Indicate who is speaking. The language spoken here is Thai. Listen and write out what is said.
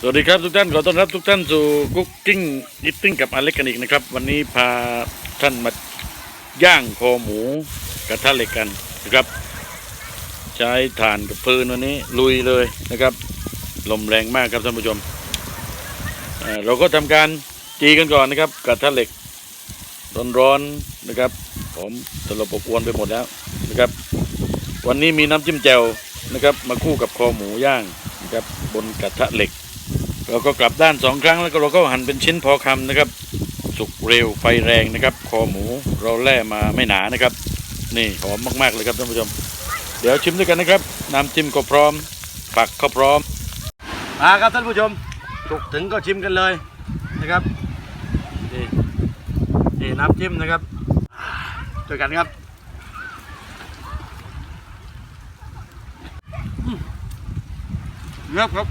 Speaker 1: สวัสดีครับทุกท่านขอต้อนรับทุกท่านสู่กุ๊กกิ้งอิตติ้งกับอเล็กกันอีกนะครับ วันนี้พาท่านมาย่างคอหมูกระทะเหล็กกันนะครับ ใช้ถ่านกับฟืนวันนี้ลุยเลยนะครับ ลมแรงมากครับท่านผู้ชมเเราก็ทำการจีกันก่อนนะครับ กระทะเหล็กร้อนๆนะครับผมตลบอบอวนไปหมดแล้วนะครับ วันนี้มีน้ำจิ้มแจ่วนะครับ มาคู่กับคอหมูย่างนะครับบนกระทะเหล็ก เราก็กลับด้านสองครั้งแล้วก็เราก็หั่นเป็นชิ้นพอคำนะครับ สุกเร็วไฟแรงนะครับ คอหมูเราแล่มาไม่หนานะครับ นี่หอมมากๆเลยครับท่านผู้ชม เดี๋ยวชิมด้วยกันนะครับ น้ำจิ้มก็พร้อมผักก็พร้อมมาครับท่านผู้ชมสุกถึงก็ชิมกันเลยนะครับนี่นี่น้ำจิ้มนะครับด้วยกันครับเลือบครับ